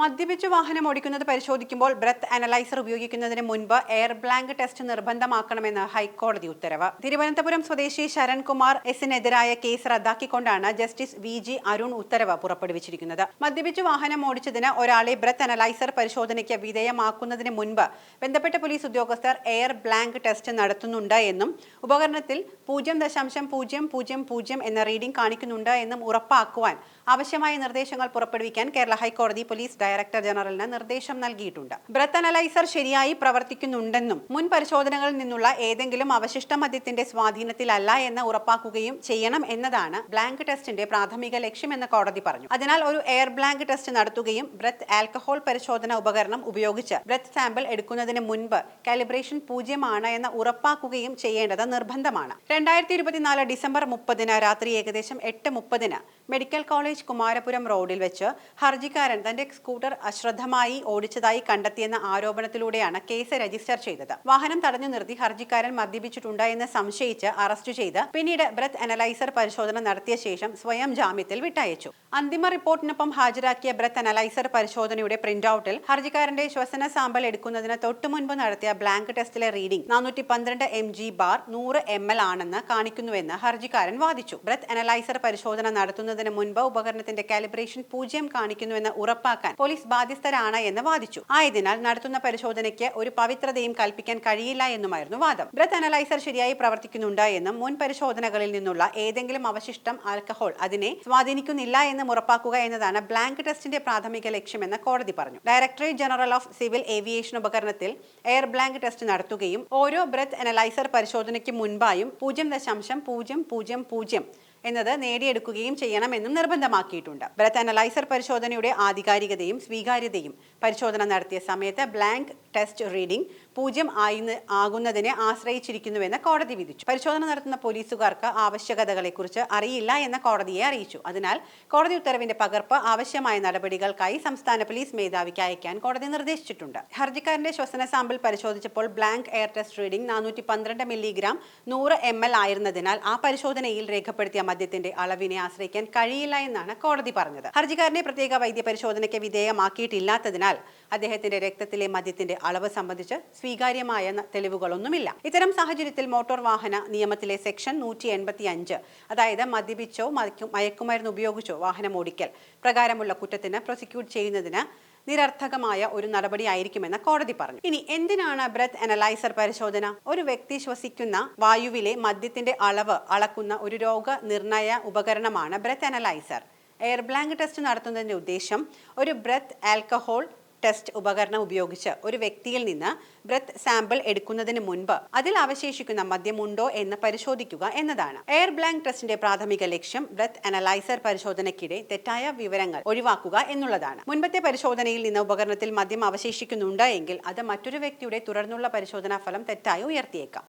മദ്യപിച്ച് വാഹനം ഓടിക്കുന്നത് പരിശോധിക്കുമ്പോൾ ബ്രത്ത് അനലൈസർ ഉപയോഗിക്കുന്നതിന് മുൻപ് എയർ ബ്ലാങ്ക് ടെസ്റ്റ് നിർബന്ധമാക്കണമെന്ന് ഹൈക്കോടതി ഉത്തരവ്. തിരുവനന്തപുരം സ്വദേശി ശരൺകുമാർ എസിനെതിരായ കേസ് റദ്ദാക്കിക്കൊണ്ടാണ് ജസ്റ്റിസ് വി ജി അരുൺ ഉത്തരവ് പുറപ്പെടുവിച്ചിരിക്കുന്നത്. മദ്യപിച്ച് വാഹനം ഓടിച്ചതിന് ഒരാളെ ബ്രത്ത് അനലൈസർ പരിശോധനയ്ക്ക് വിധേയമാക്കുന്നതിന് മുൻപ് ബന്ധപ്പെട്ട പോലീസ് ഉദ്യോഗസ്ഥർ എയർ ബ്ലാങ്ക് ടെസ്റ്റ് നടത്തുന്നുണ്ട് എന്നും ഉപകരണത്തിൽ പൂജ്യം ദശാംശം പൂജ്യം പൂജ്യം പൂജ്യം എന്ന റീഡിംഗ് കാണിക്കുന്നുണ്ട് എന്നും ഉറപ്പാക്കുവാൻ ആവശ്യമായ നിർദ്ദേശങ്ങൾ പുറപ്പെടുവിക്കാൻ കേരള ഹൈക്കോടതി പോലീസ് ജനറലിന് നിർദ്ദേശം നൽകിയിട്ടുണ്ട്. ബ്രത്ത് അനലൈസർ ശരിയായി പ്രവർത്തിക്കുന്നുണ്ടെന്നും മുൻ പരിശോധനകളിൽ നിന്നുള്ള ഏതെങ്കിലും അവശിഷ്ട മദ്യത്തിന്റെ സ്വാധീനത്തിലല്ല എന്ന് ഉറപ്പാക്കുകയും ചെയ്യണം എന്നതാണ് ബ്ലാങ്ക് ടെസ്റ്റിന്റെ പ്രാഥമിക ലക്ഷ്യമെന്ന് കോടതി പറഞ്ഞു. അതിനാൽ ഒരു എയർ ബ്ലാങ്ക് ടെസ്റ്റ് നടത്തുകയും ബ്രത്ത് ആൽക്കഹോൾ പരിശോധന ഉപകരണം ഉപയോഗിച്ച് ബ്രത്ത് സാമ്പിൾ എടുക്കുന്നതിന് മുൻപ് കാലിബ്രേഷൻ പൂജ്യമാണ് എന്ന് ഉറപ്പാക്കുകയും ചെയ്യേണ്ടത് നിർബന്ധമാണ്. രണ്ടായിരത്തി ഇരുപത്തിനാല് ഡിസംബർ മുപ്പതിന് രാത്രി ഏകദേശം എട്ട് മുപ്പതിന് മെഡിക്കൽ കോളേജ് കുമാരപുരം റോഡിൽ വെച്ച് ഹർജിക്കാരൻ തന്റെ സ്കൂട്ടർ അശ്രദ്ധമായി ഓടിച്ചതായി കണ്ടെത്തിയെന്ന ആരോപണത്തിലൂടെയാണ് കേസ് രജിസ്റ്റർ ചെയ്തത്. വാഹനം തടഞ്ഞു നിർത്തി ഹർജിക്കാരൻ മദ്യപിച്ചിട്ടുണ്ട് എന്ന് സംശയിച്ച് അറസ്റ്റ് ചെയ്ത് പിന്നീട് ബ്രത്ത് അനലൈസർ പരിശോധന നടത്തിയ ശേഷം സ്വയം ജാമ്യത്തിൽ വിട്ടയച്ചു. അന്തിമ റിപ്പോർട്ടിനൊപ്പം ഹാജരാക്കിയ ബ്രത്ത് അനലൈസർ പരിശോധനയുടെ പ്രിന്റ് ഔട്ടിൽ ഹർജിക്കാരന്റെ ശ്വസന സാമ്പിൾ എടുക്കുന്നതിന് തൊട്ടുമുൻപ് നടത്തിയ ബ്ലാങ്ക് ടെസ്റ്റിലെ റീഡിംഗ് നാനൂറ്റി പന്ത്രണ്ട് എം ജി ബാർ നൂറ് എം എൽ ആണെന്ന് കാണിക്കുന്നുവെന്ന് ഹർജിക്കാരൻ വാദിച്ചു. ബ്രത്ത് അനലൈസർ പരിശോധന നടത്തുന്നതിന് മുൻപ് ഉപകരണത്തിന്റെ കാലിബ്രേഷൻ പൂജ്യം കാണിക്കുന്നുവെന്ന് ഉറപ്പാക്കാൻ പോലീസ് ബാധ്യസ്ഥരാണ് എന്ന് വാദിച്ചു. ആയതിനാൽ നടത്തുന്ന പരിശോധനയ്ക്ക് ഒരു പവിത്രതയും കൽപ്പിക്കാൻ കഴിയില്ല എന്നുമായിരുന്നു വാദം. ബ്രത്ത് അനലൈസർ ശരിയായി പ്രവർത്തിക്കുന്നുണ്ട് എന്നും മുൻ പരിശോധനകളിൽ നിന്നുള്ള ഏതെങ്കിലും അവശിഷ്ടം ആൽക്കഹോൾ അതിനെ സ്വാധീനിക്കുന്നില്ല എന്ന് ഉറപ്പാക്കുക എന്നതാണ് ബ്ലാങ്ക് ടെസ്റ്റിന്റെ പ്രാഥമിക ലക്ഷ്യമെന്ന് കോടതി പറഞ്ഞു. Directorate general of civil aviation ഉപകരണത്തിൽ എയർ ബ്ലാങ്ക് ടെസ്റ്റ് നടത്തുകയും ഓരോ ബ്രത്ത് അനലൈസർ പരിശോധനയ്ക്ക് മുൻപായും പൂജ്യം ദശാംശം പൂജ്യം പൂജ്യം പൂജ്യം എന്നത് നേടിയെടുക്കുകയും ചെയ്യണമെന്നും നിർബന്ധമാക്കിയിട്ടുണ്ട്. ബ്രത്ത് അനലൈസർ പരിശോധനയുടെ ആധികാരികതയും സ്വീകാര്യതയും പരിശോധന നടത്തിയ സമയത്ത് ബ്ലാങ്ക് ടെസ്റ്റ് റീഡിംഗ് പൂജ്യം ആയിന്ന് ആകുന്നതിനെ ആശ്രയിച്ചിരിക്കുന്നുവെന്ന് കോടതി വിധിച്ചു. പരിശോധന നടത്തുന്ന പോലീസുകാർക്ക് ആവശ്യകതകളെക്കുറിച്ച് അറിയില്ല എന്ന കോടതിയെ അറിയിച്ചു. അതിനാൽ കോടതി ഉത്തരവിന്റെ പകർപ്പ് ആവശ്യമായ നടപടികൾക്കായി സംസ്ഥാന പോലീസ് മേധാവിക്ക് അയക്കാൻ കോടതി നിർദ്ദേശിച്ചിട്ടുണ്ട്. ഹർജിക്കാരന്റെ ശ്വസന സാമ്പിൾ പരിശോധിച്ചപ്പോൾ ബ്ലാങ്ക് എയർ ടെസ്റ്റ് റീഡിംഗ് നാനൂറ്റി പന്ത്രണ്ട് മില്ലിഗ്രാം നൂറ് എം എൽ ആയിരുന്നതിനാൽ ആ പരിശോധനയിൽ രേഖപ്പെടുത്തിയ മദ്യത്തിന്റെ അളവിനെ ആശ്രയിക്കാൻ കഴിയില്ല എന്നാണ് കോടതി പറഞ്ഞത്. ഹർജിക്കാരനെ പ്രത്യേക വൈദ്യ പരിശോധനയ്ക്ക് വിധേയമാക്കിയിട്ടില്ലാത്തതിനാൽ അദ്ദേഹത്തിന്റെ രക്തത്തിലെ മദ്യത്തിന്റെ അളവ് സംബന്ധിച്ച് സ്വീകാര്യമായ തെളിവുകളൊന്നുമില്ല. ഇത്തരം സാഹചര്യത്തിൽ മോട്ടോർ വാഹന നിയമത്തിലെ സെക്ഷൻ നൂറ്റി എൺപത്തി അഞ്ച് അതായത് മദ്യപിച്ചോ മയക്കു- മയക്കുമരുന്ന് ഉപയോഗിച്ചോ വാഹനം ഓടിക്കൽ പ്രകാരമുള്ള കുറ്റത്തിന് പ്രോസിക്യൂട്ട് ചെയ്യുന്നതിന് നിരർത്ഥകമായ ഒരു നടപടിയായിരിക്കുമെന്ന് കോടതി പറഞ്ഞു. ഇനി എന്തിനാണ് ബ്രത്ത് അനലൈസർ പരിശോധന? ഒരു വ്യക്തി ശ്വസിക്കുന്ന വായുവിലെ മദ്യത്തിന്റെ അളവ് അളക്കുന്ന ഒരു രോഗനിർണയ ഉപകരണമാണ് breath analyser air blank test നടത്തുന്നതിന്റെ ഉദ്ദേശം ഒരു ബ്രത്ത് ആൽക്കഹോൾ ടെസ്റ്റ് ഉപകരണം ഉപയോഗിച്ച് ഒരു വ്യക്തിയിൽ നിന്ന് ബ്രത്ത് സാമ്പിൾ എടുക്കുന്നതിന് മുൻപ് അതിൽ അവശേഷിക്കുന്ന മദ്യമുണ്ടോ എന്ന് പരിശോധിക്കുക എന്നതാണ്. എയർ ബ്ലാങ്ക് ടെസ്റ്റിന്റെ പ്രാഥമിക ലക്ഷ്യം ബ്രത്ത് അനലൈസർ പരിശോധനയ്ക്കിടെ തെറ്റായ വിവരങ്ങൾ ഒഴിവാക്കുക എന്നുള്ളതാണ്. മുൻപത്തെ പരിശോധനയിൽ നിന്ന് ഉപകരണത്തിൽ മദ്യം അവശേഷിക്കുന്നുണ്ട് എങ്കിൽ അത് മറ്റൊരു വ്യക്തിയുടെ തുടർന്നുള്ള പരിശോധനാ ഫലം തെറ്റായി ഉയർത്തിയേക്കാം.